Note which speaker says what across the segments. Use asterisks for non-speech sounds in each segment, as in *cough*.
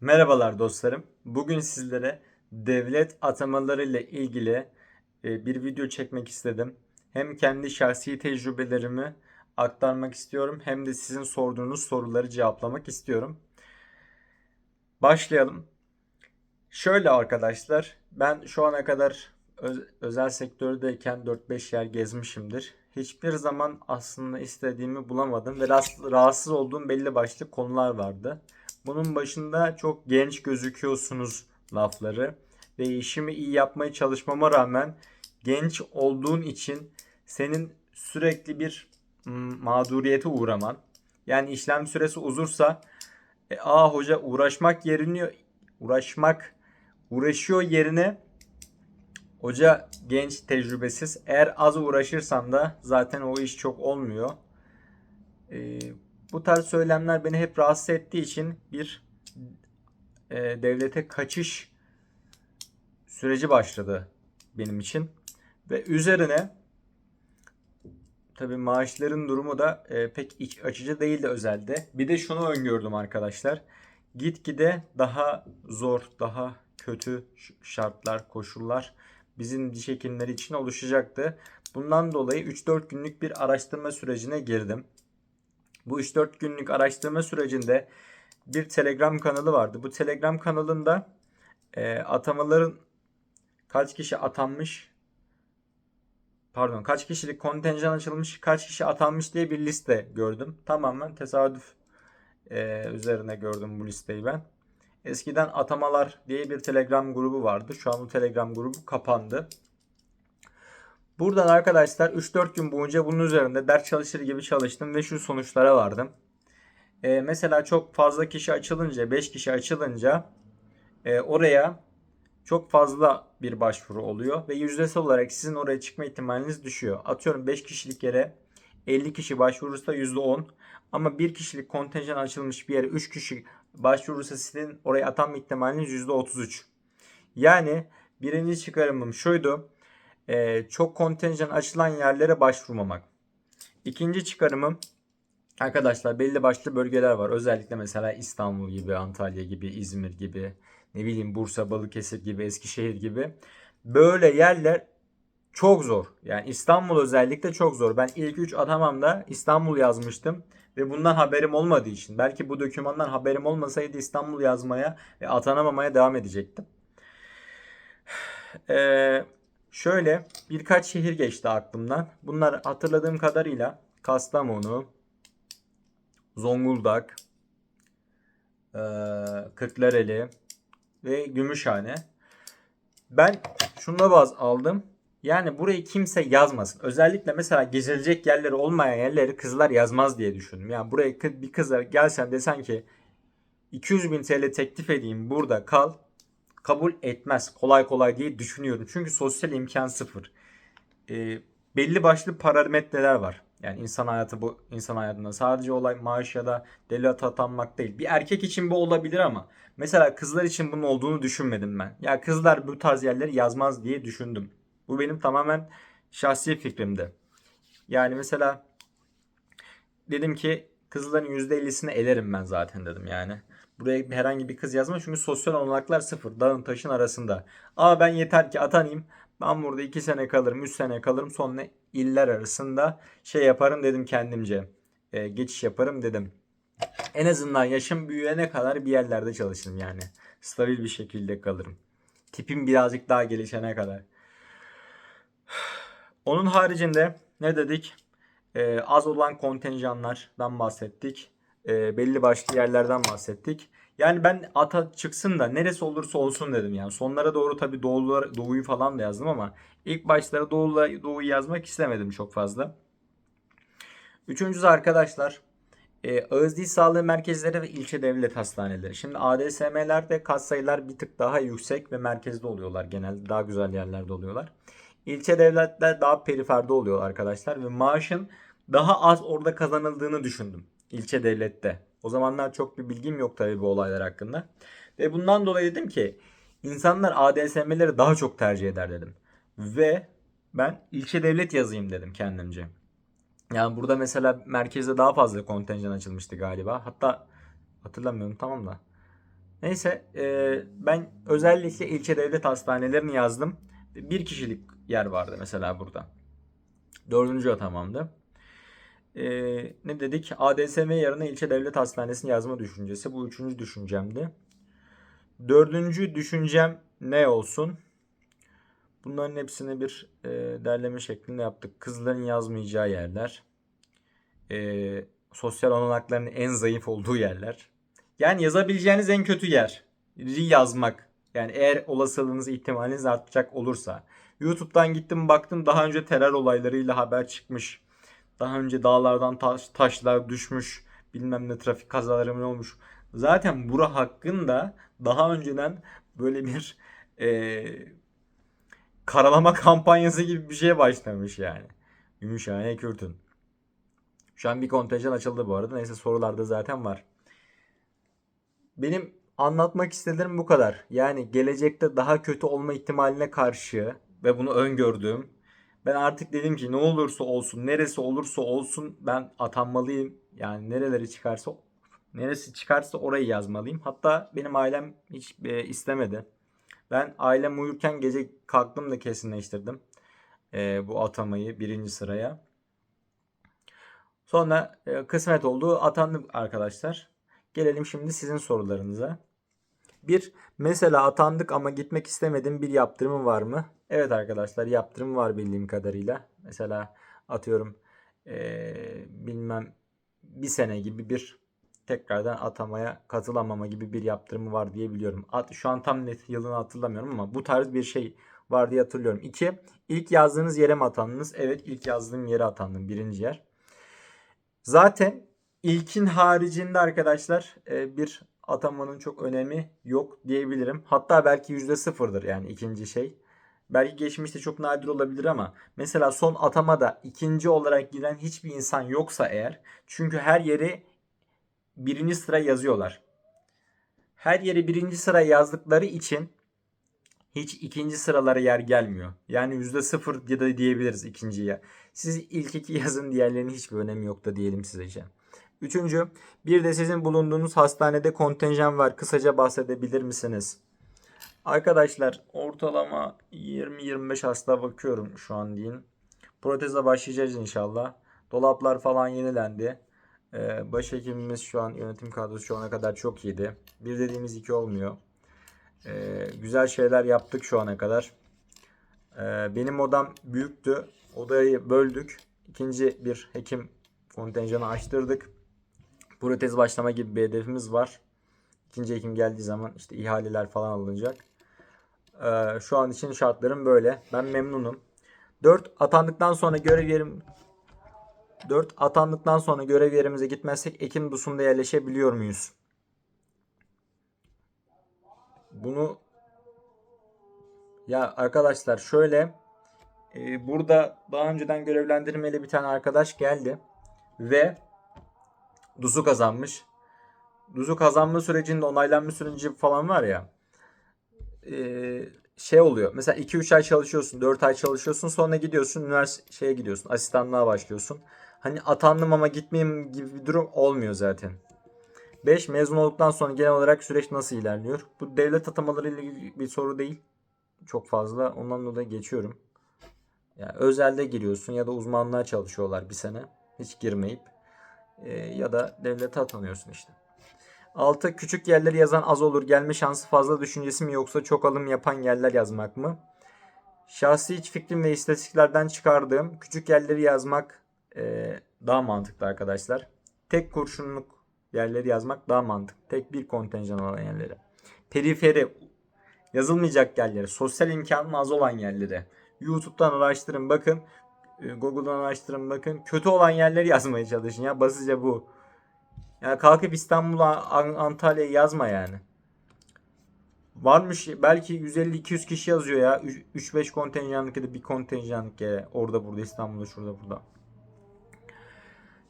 Speaker 1: Merhabalar dostlarım. Bugün sizlere devlet atamaları ile ilgili e, bir video çekmek istedim. Hem kendi şahsi tecrübelerimi aktarmak istiyorum hem de sizin sorduğunuz soruları cevaplamak istiyorum. Başlayalım. Şöyle arkadaşlar, ben şu ana kadar öz- özel sektördeyken 4-5 yer gezmişimdir. Hiçbir zaman aslında istediğimi bulamadım ve rahatsız olduğum belli başlı konular vardı. Bunun başında çok genç gözüküyorsunuz lafları ve işimi iyi yapmaya çalışmama rağmen genç olduğun için senin sürekli bir mağduriyete uğraman. Yani işlem süresi uzursa e, aa hoca uğraşmak yerine uğraşmak uğraşıyor yerine hoca genç tecrübesiz. Eğer az uğraşırsan da zaten o iş çok olmuyor. E, bu tarz söylemler beni hep rahatsız ettiği için bir e, devlete kaçış süreci başladı benim için. Ve üzerine tabii maaşların durumu da e, pek iç açıcı değildi özelde. Bir de şunu öngördüm arkadaşlar. Gitgide daha zor, daha kötü şartlar, koşullar bizim diş hekimleri için oluşacaktı. Bundan dolayı 3-4 günlük bir araştırma sürecine girdim. Bu 3-4 günlük araştırma sürecinde bir Telegram kanalı vardı. Bu Telegram kanalında e, atamaların kaç kişi atanmış pardon kaç kişilik kontenjan açılmış kaç kişi atanmış diye bir liste gördüm. Tamamen tesadüf e, üzerine gördüm bu listeyi ben. Eskiden atamalar diye bir Telegram grubu vardı. Şu an bu Telegram grubu kapandı. Buradan arkadaşlar 3-4 gün boyunca bunun üzerinde ders çalışır gibi çalıştım ve şu sonuçlara vardım. Ee, mesela çok fazla kişi açılınca, 5 kişi açılınca e, oraya çok fazla bir başvuru oluyor ve yüzdesel olarak sizin oraya çıkma ihtimaliniz düşüyor. Atıyorum 5 kişilik yere 50 kişi başvurursa %10 ama 1 kişilik kontenjan açılmış bir yere 3 kişi başvurursa sizin oraya atanma ihtimaliniz %33. Yani birinci çıkarımım şuydu. E, çok kontenjan açılan yerlere başvurmamak. İkinci çıkarımım Arkadaşlar belli başlı bölgeler var. Özellikle mesela İstanbul gibi, Antalya gibi, İzmir gibi, ne bileyim Bursa, Balıkesir gibi, Eskişehir gibi. Böyle yerler çok zor. Yani İstanbul özellikle çok zor. Ben ilk 3 atamamda İstanbul yazmıştım ve bundan haberim olmadığı için. Belki bu dokümandan haberim olmasaydı İstanbul yazmaya ve atanamamaya devam edecektim. *sighs* Ee, şöyle birkaç şehir geçti aklımdan. Bunlar hatırladığım kadarıyla Kastamonu, Zonguldak, eee, Kırklareli ve Gümüşhane. Ben şuna baz aldım. Yani burayı kimse yazmasın. Özellikle mesela gezilecek yerleri olmayan yerleri kızlar yazmaz diye düşündüm. Yani buraya bir kıza gelsen desen ki 200 bin TL teklif edeyim burada kal. Kabul etmez kolay kolay diye düşünüyorum. Çünkü sosyal imkan sıfır. Ee, belli başlı parametreler var. Yani insan hayatı bu insan hayatında sadece olay maaş ya da devlet atanmak değil. Bir erkek için bu olabilir ama mesela kızlar için bunun olduğunu düşünmedim ben. Ya kızlar bu tarz yerleri yazmaz diye düşündüm. Bu benim tamamen şahsi fikrimdi. Yani mesela dedim ki kızların %50'sini elerim ben zaten dedim yani. Buraya herhangi bir kız yazma çünkü sosyal olanaklar sıfır. Dağın taşın arasında. Ama ben yeter ki atanayım. Ben burada 2 sene kalırım, 3 sene kalırım. Sonra iller arasında şey yaparım dedim kendimce. Ee, geçiş yaparım dedim. En azından yaşım büyüyene kadar bir yerlerde çalışırım yani. Stabil bir şekilde kalırım. Tipim birazcık daha gelişene kadar. *sighs* Onun haricinde ne dedik? Ee, az olan kontenjanlardan bahsettik. Ee, belli başlı yerlerden bahsettik. Yani ben ata çıksın da neresi olursa olsun dedim yani. Sonlara doğru tabii doğular, doğuyu falan da yazdım ama ilk başlara doğula, doğuyu yazmak istemedim çok fazla. Üçüncüsü arkadaşlar e, ağız dil sağlığı merkezleri ve ilçe devlet hastaneleri. Şimdi ADSM'lerde katsayılar bir tık daha yüksek ve merkezde oluyorlar genelde. Daha güzel yerlerde oluyorlar. İlçe devletler daha periferde oluyor arkadaşlar ve maaşın daha az orada kazanıldığını düşündüm. İlçe devlette. O zamanlar çok bir bilgim yok tabii bu olaylar hakkında. Ve bundan dolayı dedim ki insanlar ADSM'leri daha çok tercih eder dedim. Ve ben ilçe devlet yazayım dedim kendimce. Yani burada mesela merkezde daha fazla kontenjan açılmıştı galiba. Hatta hatırlamıyorum tamam da. Neyse e, ben özellikle ilçe devlet hastanelerini yazdım. Bir kişilik yer vardı mesela burada. Dördüncü atamamdı. E, ne dedik? ADSM yerine ilçe devlet hastanesini yazma düşüncesi. Bu üçüncü düşüncemdi. Dördüncü düşüncem ne olsun? Bunların hepsini bir e, derleme şeklinde yaptık. Kızların yazmayacağı yerler. E, sosyal olanaklarının en zayıf olduğu yerler. Yani yazabileceğiniz en kötü yer. yazmak. Yani eğer olasılığınız ihtimaliniz artacak olursa. YouTube'dan gittim baktım daha önce terör olaylarıyla haber çıkmış. Daha önce dağlardan taş, taşlar düşmüş. Bilmem ne trafik kazaları mı olmuş. Zaten bura hakkında daha önceden böyle bir e, karalama *laughs* kampanyası gibi bir şeye başlamış yani. Gümüşhane Kürt'ün. Şu an bir kontenjan açıldı bu arada. Neyse sorularda zaten var. Benim anlatmak istediğim bu kadar. Yani gelecekte daha kötü olma ihtimaline karşı ve bunu öngördüğüm ben artık dedim ki ne olursa olsun, neresi olursa olsun ben atanmalıyım. Yani nereleri çıkarsa neresi çıkarsa orayı yazmalıyım. Hatta benim ailem hiç e, istemedi. Ben ailem uyurken gece kalktım da kesinleştirdim. E, bu atamayı birinci sıraya. Sonra e, kısmet oldu atandım arkadaşlar. Gelelim şimdi sizin sorularınıza. Bir, mesela atandık ama gitmek istemedim bir yaptırımı var mı? Evet arkadaşlar yaptırım var bildiğim kadarıyla. Mesela atıyorum ee, bilmem bir sene gibi bir tekrardan atamaya katılamama gibi bir yaptırımı var diye biliyorum. At, şu an tam net yılını hatırlamıyorum ama bu tarz bir şey var diye hatırlıyorum. İki, ilk yazdığınız yere mi atandınız? Evet ilk yazdığım yere atandım birinci yer. Zaten ilkin haricinde arkadaşlar bir atamanın çok önemi yok diyebilirim. Hatta belki yüzde sıfırdır yani ikinci şey. Belki geçmişte çok nadir olabilir ama mesela son atamada ikinci olarak giren hiçbir insan yoksa eğer çünkü her yeri birinci sıra yazıyorlar. Her yeri birinci sıra yazdıkları için hiç ikinci sıralara yer gelmiyor. Yani yüzde sıfır ya da diyebiliriz ikinciye. Siz ilk iki yazın diğerlerinin hiçbir önemi yok da diyelim size. Üçüncü, bir de sizin bulunduğunuz hastanede kontenjan var. Kısaca bahsedebilir misiniz? Arkadaşlar ortalama 20-25 hasta bakıyorum şu an diyeyim. Proteze başlayacağız inşallah. Dolaplar falan yenilendi. Ee, başhekimimiz şu an yönetim kadrosu şu ana kadar çok iyiydi. Bir dediğimiz iki olmuyor. Ee, güzel şeyler yaptık şu ana kadar. Ee, benim odam büyüktü. Odayı böldük. İkinci bir hekim kontenjanı açtırdık. Protez başlama gibi bir hedefimiz var. İkinci hekim geldiği zaman işte ihaleler falan alınacak. Ee, şu an için şartlarım böyle. Ben memnunum. 4 atandıktan sonra görev yerim 4 atandıktan sonra görev yerimize gitmezsek Ekim Dusun'da yerleşebiliyor muyuz? Bunu ya arkadaşlar şöyle e, burada daha önceden görevlendirmeli bir tane arkadaş geldi ve DUS'u kazanmış. DUS'u kazanma sürecinde onaylanma süreci falan var ya şey oluyor. Mesela 2-3 ay çalışıyorsun, 4 ay çalışıyorsun sonra gidiyorsun üniversite şeye gidiyorsun. Asistanlığa başlıyorsun. Hani atandım ama gitmeyeyim gibi bir durum olmuyor zaten. 5. Mezun olduktan sonra genel olarak süreç nasıl ilerliyor? Bu devlet atamaları ile ilgili bir soru değil. Çok fazla. Ondan dolayı geçiyorum. Yani özelde giriyorsun ya da uzmanlığa çalışıyorlar bir sene. Hiç girmeyip. Ya da devlete atanıyorsun işte. 6. Küçük yerleri yazan az olur. Gelme şansı fazla düşüncesi mi yoksa çok alım yapan yerler yazmak mı? Şahsi iç fikrim ve istatistiklerden çıkardığım küçük yerleri yazmak e, daha mantıklı arkadaşlar. Tek kurşunluk yerleri yazmak daha mantıklı. Tek bir kontenjan olan yerleri. Periferi yazılmayacak yerleri, sosyal imkanı az olan yerleri. YouTube'dan araştırın bakın. E, Google'dan araştırın bakın. Kötü olan yerleri *laughs* yazmaya çalışın ya. Basitçe bu. Yani kalkıp İstanbul'a Antalya'ya yazma yani. Varmış belki 150-200 kişi yazıyor ya. 3-5 kontenjanlık ya da bir kontenjanlık ya. Orada burada İstanbul'da şurada burada.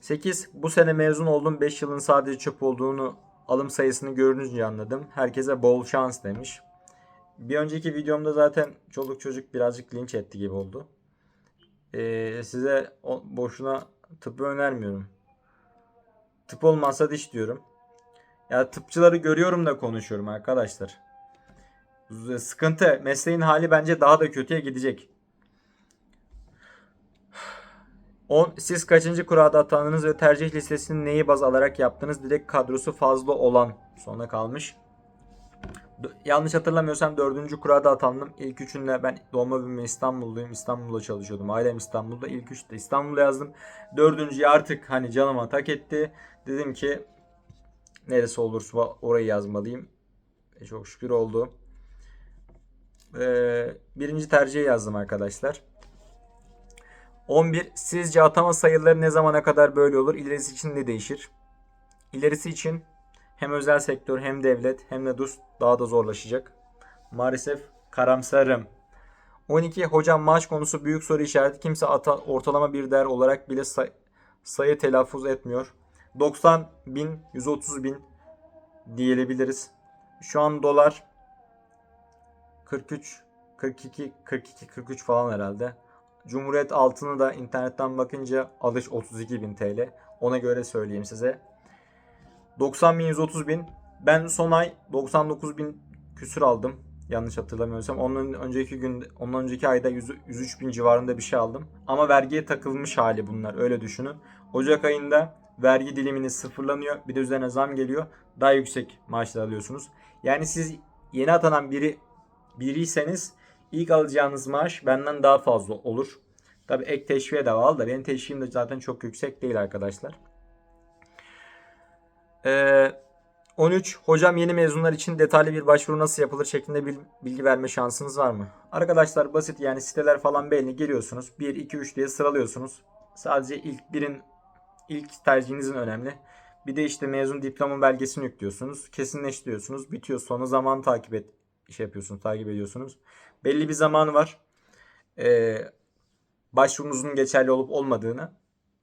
Speaker 1: 8. Bu sene mezun oldum. 5 yılın sadece çöp olduğunu alım sayısını görününce anladım. Herkese bol şans demiş. Bir önceki videomda zaten çoluk çocuk birazcık linç etti gibi oldu. Ee, size boşuna tıbbı önermiyorum. Tıp olmazsa diş diyorum. Ya tıpçıları görüyorum da konuşuyorum arkadaşlar. Sıkıntı. Mesleğin hali bence daha da kötüye gidecek. 10. Siz kaçıncı kurada atandınız ve tercih listesini neyi baz alarak yaptınız? Direkt kadrosu fazla olan sona kalmış. Yanlış hatırlamıyorsam dördüncü kurada atandım. İlk üçünde ben doğma büyüme İstanbulluyum. İstanbul'da çalışıyordum. Ailem İstanbul'da. İlk üçte İstanbul'da yazdım. Dördüncüyü artık hani canıma tak etti. Dedim ki neresi olursa orayı yazmalıyım. E, çok şükür oldu. Ee, birinci tercihe yazdım arkadaşlar. 11. Sizce atama sayıları ne zamana kadar böyle olur? İlerisi için ne değişir? İlerisi için hem özel sektör hem devlet hem de DUS daha da zorlaşacak. Maalesef karamsarım. 12. Hocam maaş konusu büyük soru işareti. Kimse ata, ortalama bir değer olarak bile say- sayı telaffuz etmiyor. 90 bin, 130 bin diyebiliriz. Şu an dolar 43, 42, 42, 43 falan herhalde. Cumhuriyet altını da internetten bakınca alış 32 bin TL. Ona göre söyleyeyim size. 90 bin 130 bin. Ben son ay 99 bin küsür aldım. Yanlış hatırlamıyorsam. Onun önceki gün, ondan önceki ayda 100, 103 bin civarında bir şey aldım. Ama vergiye takılmış hali bunlar. Öyle düşünün. Ocak ayında vergi diliminiz sıfırlanıyor. Bir de üzerine zam geliyor. Daha yüksek maaşlar alıyorsunuz. Yani siz yeni atanan biri biriyseniz ilk alacağınız maaş benden daha fazla olur. Tabi ek teşviğe de bağlı da benim teşviğim de zaten çok yüksek değil arkadaşlar. Ee, 13. Hocam yeni mezunlar için detaylı bir başvuru nasıl yapılır şeklinde bil- bilgi verme şansınız var mı? Arkadaşlar basit yani siteler falan belli giriyorsunuz. 1, 2, 3 diye sıralıyorsunuz. Sadece ilk birin ilk tercihinizin önemli. Bir de işte mezun diploma belgesini yüklüyorsunuz. Kesinleştiriyorsunuz. Bitiyor. Sonra zaman takip et şey yapıyorsunuz, takip ediyorsunuz. Belli bir zamanı var. Ee, başvurunuzun geçerli olup olmadığını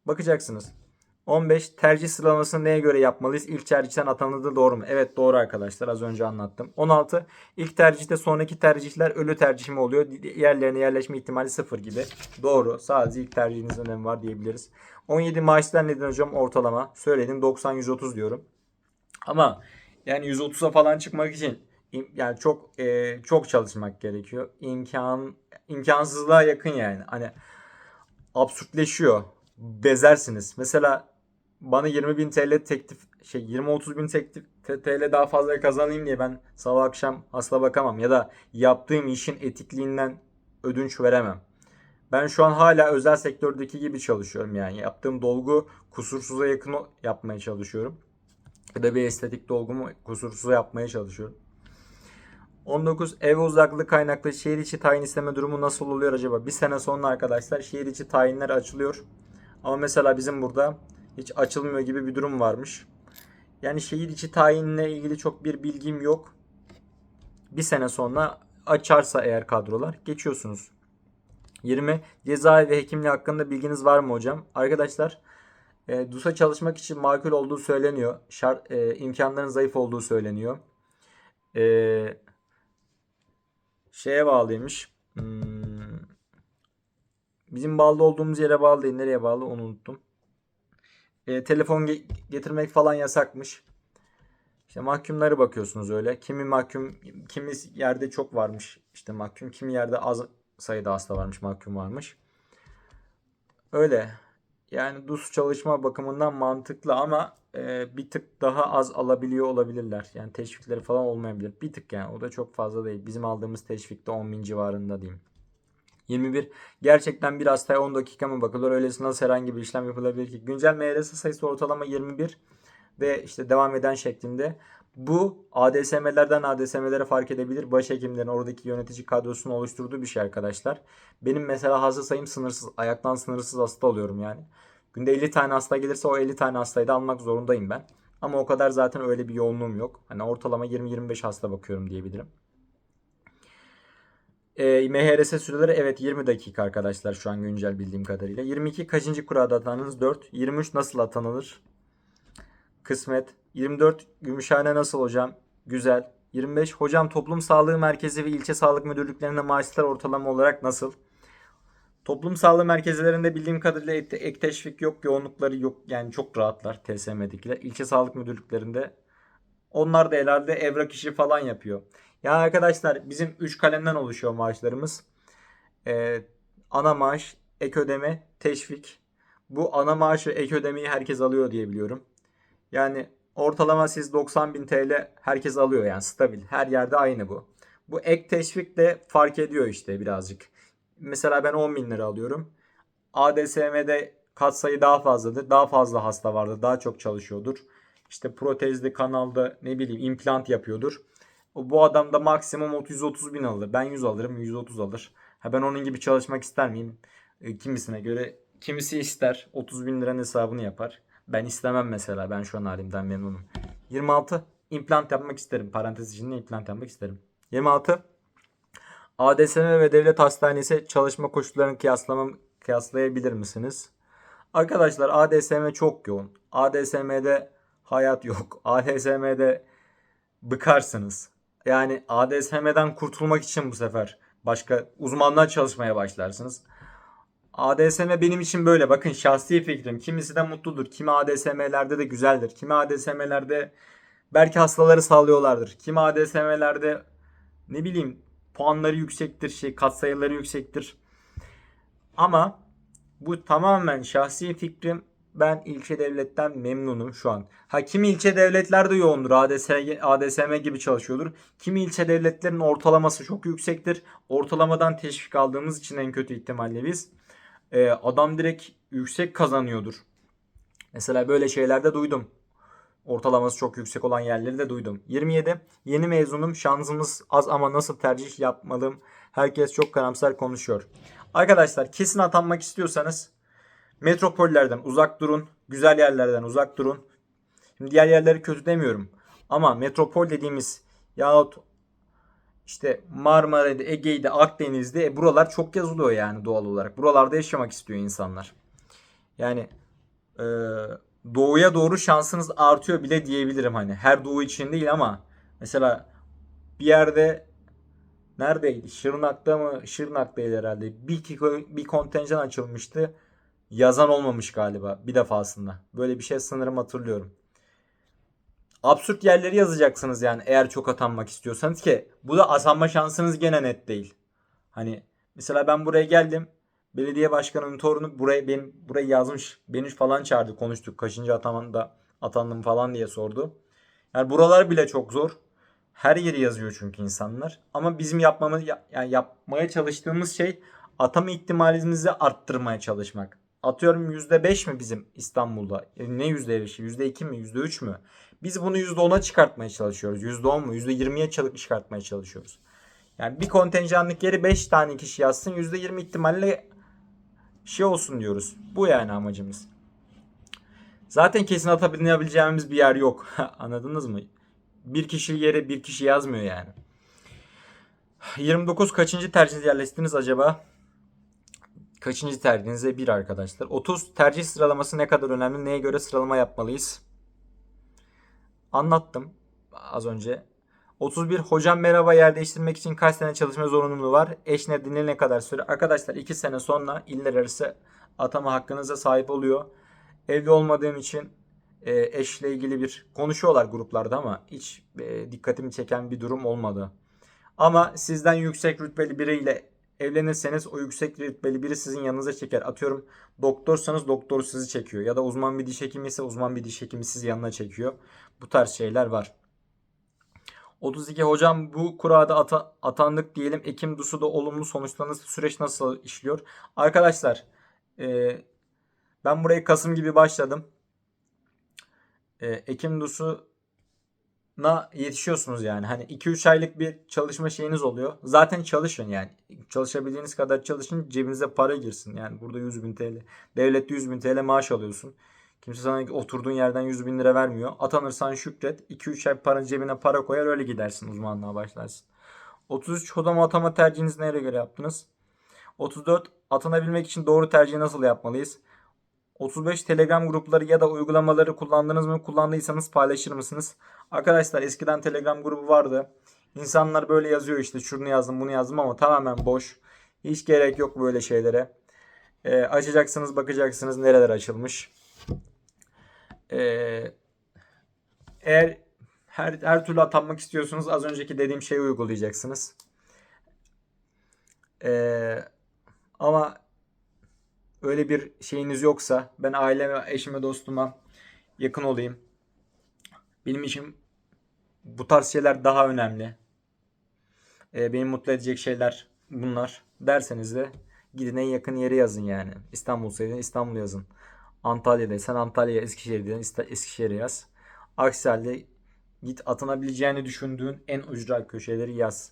Speaker 1: bakacaksınız. 15. Tercih sıralamasını neye göre yapmalıyız? İlk tercihten atanıldığı doğru mu? Evet doğru arkadaşlar. Az önce anlattım. 16. İlk tercihte sonraki tercihler ölü tercih mi oluyor? Yerlerine yerleşme ihtimali sıfır gibi. Doğru. Sadece ilk tercihiniz önemi var diyebiliriz. 17. Maaşlar neden hocam? Ortalama. Söyledim 90-130 diyorum. Ama yani 130'a falan çıkmak için yani çok e, çok çalışmak gerekiyor. İmkan imkansızlığa yakın yani. Hani absürtleşiyor. Bezersiniz. Mesela bana 20 bin TL teklif şey 20-30 bin teklif TL daha fazla kazanayım diye ben sabah akşam asla bakamam ya da yaptığım işin etikliğinden ödünç veremem. Ben şu an hala özel sektördeki gibi çalışıyorum yani. Yaptığım dolgu kusursuza yakın yapmaya çalışıyorum. Ya da bir estetik dolgumu kusursuza yapmaya çalışıyorum. 19 ev uzaklığı kaynaklı şehir içi tayin isteme durumu nasıl oluyor acaba? Bir sene sonra arkadaşlar şehir içi tayinler açılıyor. Ama mesela bizim burada hiç açılmıyor gibi bir durum varmış. Yani şehir içi tayinle ilgili çok bir bilgim yok. Bir sene sonra açarsa eğer kadrolar geçiyorsunuz. 20 cezaevi ve hekimliği hakkında bilginiz var mı hocam? Arkadaşlar e, DUS'a çalışmak için makul olduğu söyleniyor. Şart, e, imkanların zayıf olduğu söyleniyor. E, şeye bağlıymış. Hmm, bizim bağlı olduğumuz yere bağlı değil. Nereye bağlı onu unuttum. E, telefon ge- getirmek falan yasakmış. İşte mahkumları bakıyorsunuz öyle. Kimi mahkum, kimi yerde çok varmış işte mahkum, kimi yerde az sayıda hasta varmış, mahkum varmış. Öyle. Yani DUS çalışma bakımından mantıklı ama e, bir tık daha az alabiliyor olabilirler. Yani teşvikleri falan olmayabilir. Bir tık yani o da çok fazla değil. Bizim aldığımız teşvikte 10 bin civarında diyeyim. 21. Gerçekten bir hastaya 10 dakika mı bakılır? Öylesi nasıl herhangi bir işlem yapılabilir ki? Güncel MRS sayısı ortalama 21 ve işte devam eden şeklinde. Bu ADSM'lerden ADSM'lere fark edebilir. Başhekimlerin oradaki yönetici kadrosunu oluşturduğu bir şey arkadaşlar. Benim mesela hasta sayım sınırsız. Ayaktan sınırsız hasta alıyorum yani. Günde 50 tane hasta gelirse o 50 tane hastayı da almak zorundayım ben. Ama o kadar zaten öyle bir yoğunluğum yok. Hani ortalama 20-25 hasta bakıyorum diyebilirim. E, MHRS süreleri evet 20 dakika arkadaşlar şu an güncel bildiğim kadarıyla. 22 kaçıncı kurada atanınız? 4. 23 nasıl atanılır? Kısmet. 24 Gümüşhane nasıl hocam? Güzel. 25 Hocam toplum sağlığı merkezi ve ilçe sağlık müdürlüklerinde maaşlar ortalama olarak nasıl? Toplum sağlığı merkezlerinde bildiğim kadarıyla ek teşvik yok, yoğunlukları yok. Yani çok rahatlar TSM'dekiler. İlçe sağlık müdürlüklerinde Onlar da herhalde evrak işi falan yapıyor. Ya arkadaşlar bizim 3 kalemden oluşuyor maaşlarımız. Ee, ana maaş, ek ödeme, teşvik. Bu ana maaş ve ek ödemeyi herkes alıyor diye biliyorum. Yani ortalama siz 90 bin TL herkes alıyor yani stabil. Her yerde aynı bu. Bu ek teşvik de fark ediyor işte birazcık. Mesela ben 10 bin lira alıyorum. ADSM'de katsayı daha fazladır. Daha fazla hasta vardır. Daha çok çalışıyordur. İşte protezli kanalda ne bileyim implant yapıyordur. Bu adam da maksimum 30-30 bin alır. Ben 100 alırım 130 alır. Ha ben onun gibi çalışmak ister miyim? E, kimisine göre kimisi ister 30 bin liranın hesabını yapar. Ben istemem mesela. Ben şu an halimden memnunum. 26. implant yapmak isterim. Parantez içinde implant yapmak isterim. 26. ADSM ve devlet hastanesi çalışma koşullarını kıyaslamam, kıyaslayabilir misiniz? Arkadaşlar ADSM çok yoğun. ADSM'de hayat yok. *laughs* ADSM'de bıkarsınız. Yani ADSM'den kurtulmak için bu sefer başka uzmanlar çalışmaya başlarsınız. ADSM benim için böyle. Bakın şahsi fikrim. Kimisi de mutludur. Kimi ADSM'lerde de güzeldir. Kimi ADSM'lerde belki hastaları sağlıyorlardır. Kimi ADSM'lerde ne bileyim puanları yüksektir, şey katsayıları yüksektir. Ama bu tamamen şahsi fikrim. Ben ilçe devletten memnunum şu an. Ha kimi ilçe devletler de yoğundur. ADS, ADSM gibi çalışıyordur. Kimi ilçe devletlerin ortalaması çok yüksektir. Ortalamadan teşvik aldığımız için en kötü ihtimalle biz. Ee, adam direkt yüksek kazanıyordur. Mesela böyle şeylerde duydum. Ortalaması çok yüksek olan yerleri de duydum. 27. Yeni mezunum. Şansımız az ama nasıl tercih yapmalım? Herkes çok karamsar konuşuyor. Arkadaşlar kesin atanmak istiyorsanız metropollerden uzak durun. Güzel yerlerden uzak durun. Şimdi diğer yerleri kötü demiyorum. Ama metropol dediğimiz yahut işte Marmara'da, Ege'de, Akdeniz'de e, buralar çok yazılıyor yani doğal olarak. Buralarda yaşamak istiyor insanlar. Yani e, doğuya doğru şansınız artıyor bile diyebilirim hani. Her doğu için değil ama mesela bir yerde neredeydi? Şırnak'ta mı? Şırnak'taydı herhalde. Bir, bir kontenjan açılmıştı. Yazan olmamış galiba bir defasında. Böyle bir şey sanırım hatırlıyorum. Absürt yerleri yazacaksınız yani eğer çok atanmak istiyorsanız ki bu da atanma şansınız gene net değil. Hani mesela ben buraya geldim. Belediye başkanının torunu buraya benim burayı yazmış. Beni falan çağırdı konuştuk. Kaçıncı atamanda atandım falan diye sordu. Yani buralar bile çok zor. Her yeri yazıyor çünkü insanlar. Ama bizim yapmamız yani yapmaya çalıştığımız şey atama ihtimalimizi arttırmaya çalışmak. Atıyorum %5 mi bizim İstanbul'da? E ne %5'i? %2 mi? %3 mü? Biz bunu %10'a çıkartmaya çalışıyoruz. %10 mu? %20'ye çalıp çıkartmaya çalışıyoruz. Yani bir kontenjanlık yeri 5 tane kişi yazsın. %20 ihtimalle şey olsun diyoruz. Bu yani amacımız. Zaten kesin atabileceğimiz bir yer yok. *laughs* Anladınız mı? Bir kişi yere bir kişi yazmıyor yani. 29 kaçıncı tercih yerleştiniz acaba? Kaçıncı tercihinize bir arkadaşlar. 30 tercih sıralaması ne kadar önemli? Neye göre sıralama yapmalıyız? Anlattım az önce. 31 hocam merhaba yer değiştirmek için kaç sene çalışma zorunluluğu var? Eş nedeniyle ne kadar süre? Arkadaşlar 2 sene sonra iller arası atama hakkınıza sahip oluyor. Evli olmadığım için e, eşle ilgili bir konuşuyorlar gruplarda ama hiç e, dikkatimi çeken bir durum olmadı. Ama sizden yüksek rütbeli biriyle evlenirseniz o yüksek rütbeli biri sizin yanınıza çeker. Atıyorum doktorsanız doktor sizi çekiyor. Ya da uzman bir diş hekimi ise uzman bir diş hekimi sizi yanına çekiyor. Bu tarz şeyler var. 32 hocam bu kurada ata, atandık diyelim. Ekim DUS'u olumlu sonuçlanırsa süreç nasıl işliyor? Arkadaşlar e, ben burayı Kasım gibi başladım. E, Ekim DUS'u na yetişiyorsunuz yani. Hani 2-3 aylık bir çalışma şeyiniz oluyor. Zaten çalışın yani. Çalışabildiğiniz kadar çalışın cebinize para girsin. Yani burada 100 bin TL. Devlette 100 bin TL maaş alıyorsun. Kimse sana oturduğun yerden 100 bin lira vermiyor. Atanırsan şükret. 2-3 ay para cebine para koyar öyle gidersin uzmanlığa başlarsın. 33 hodama atama tercihinizi nereye göre yaptınız? 34 atanabilmek için doğru tercihi nasıl yapmalıyız? 35 Telegram grupları ya da uygulamaları kullandınız mı? Kullandıysanız paylaşır mısınız? Arkadaşlar eskiden Telegram grubu vardı. İnsanlar böyle yazıyor işte şunu yazdım bunu yazdım ama tamamen boş. Hiç gerek yok böyle şeylere. E, açacaksınız bakacaksınız nereler açılmış. E, eğer her, her türlü atanmak istiyorsunuz. Az önceki dediğim şeyi uygulayacaksınız. Ee, ama öyle bir şeyiniz yoksa ben aileme, eşime, dostuma yakın olayım. Benim için bu tarz şeyler daha önemli. Ee, beni mutlu edecek şeyler bunlar derseniz de gidin en yakın yere yazın yani. İstanbul'saydın İstanbul yazın. Antalya'daysan Antalya, Eskişehir'den Eskişehir'e yaz. Aksi halde git atanabileceğini düşündüğün en ucra köşeleri yaz.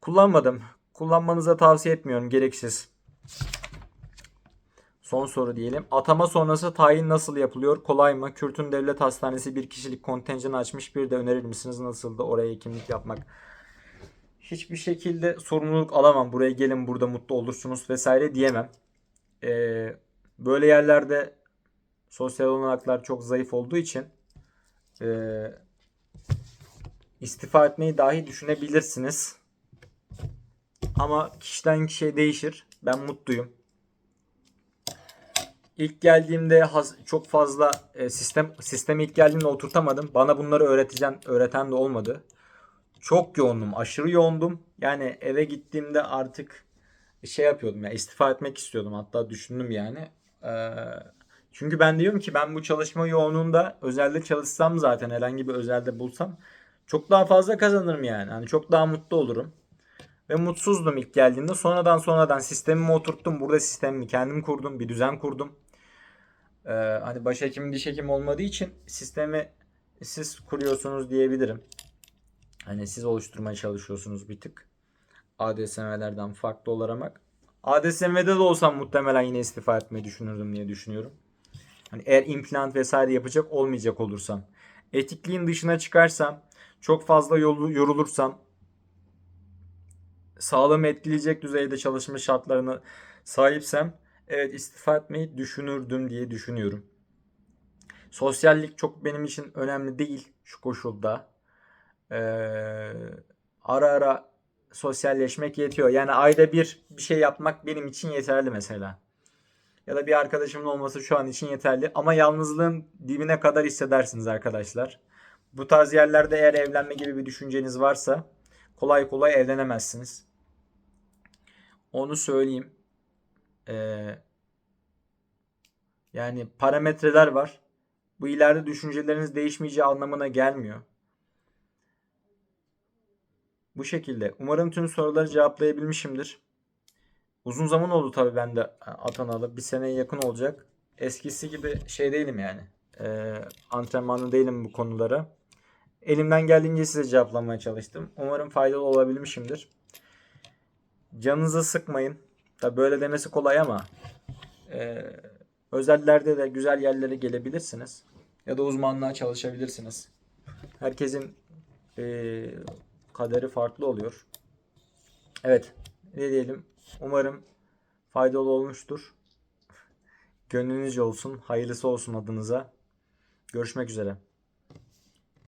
Speaker 1: Kullanmadım. Kullanmanıza tavsiye etmiyorum. Gereksiz. Son soru diyelim. Atama sonrası tayin nasıl yapılıyor? Kolay mı? Kürtün Devlet Hastanesi bir kişilik kontenjan açmış. Bir de önerir misiniz? Nasıl da oraya hekimlik yapmak? Hiçbir şekilde sorumluluk alamam. Buraya gelin burada mutlu olursunuz vesaire diyemem. Ee, böyle yerlerde sosyal olanaklar çok zayıf olduğu için ee, istifa etmeyi dahi düşünebilirsiniz. Ama kişiden kişiye değişir. Ben mutluyum. İlk geldiğimde çok fazla e, sistem sisteme ilk geldiğimde oturtamadım. Bana bunları öğreteceğim öğreten de olmadı. Çok yoğundum, aşırı yoğundum. Yani eve gittiğimde artık şey yapıyordum ya istifa etmek istiyordum. Hatta düşündüm yani. Ee, çünkü ben diyorum ki ben bu çalışma yoğunluğunda özelde çalışsam zaten herhangi bir özelde bulsam çok daha fazla kazanırım yani. Hani çok daha mutlu olurum. Ve mutsuzdum ilk geldiğimde. Sonradan sonradan sistemimi oturttum. Burada sistemimi kendim kurdum. Bir düzen kurdum. Ee, hani başhekim diş hekim olmadığı için sistemi siz kuruyorsunuz diyebilirim. Hani siz oluşturmaya çalışıyorsunuz bir tık. ADSM'lerden farklı olarak. ADSM'de de olsam muhtemelen yine istifa etmeyi düşünürdüm diye düşünüyorum. Hani eğer implant vesaire yapacak olmayacak olursam. Etikliğin dışına çıkarsam, çok fazla yorulursam, sağlığımı etkileyecek düzeyde çalışma şartlarına sahipsem evet istifa etmeyi düşünürdüm diye düşünüyorum. Sosyallik çok benim için önemli değil şu koşulda. Ee, ara ara sosyalleşmek yetiyor. Yani ayda bir bir şey yapmak benim için yeterli mesela. Ya da bir arkadaşımın olması şu an için yeterli. Ama yalnızlığın dibine kadar hissedersiniz arkadaşlar. Bu tarz yerlerde eğer evlenme gibi bir düşünceniz varsa kolay kolay evlenemezsiniz. Onu söyleyeyim. Ee, yani parametreler var. Bu ileride düşünceleriniz değişmeyeceği anlamına gelmiyor. Bu şekilde. Umarım tüm soruları cevaplayabilmişimdir. Uzun zaman oldu tabii ben de atanalı. Bir seneye yakın olacak. Eskisi gibi şey değilim yani. Ee, antrenmanlı değilim bu konulara. Elimden geldiğince size cevaplamaya çalıştım. Umarım faydalı olabilmişimdir. Canınızı sıkmayın. Tabii böyle demesi kolay ama e, özellerde de güzel yerlere gelebilirsiniz. Ya da uzmanlığa çalışabilirsiniz. Herkesin e, kaderi farklı oluyor. Evet. Ne diyelim? Umarım faydalı olmuştur. Gönlünüzce olsun. Hayırlısı olsun adınıza. Görüşmek üzere.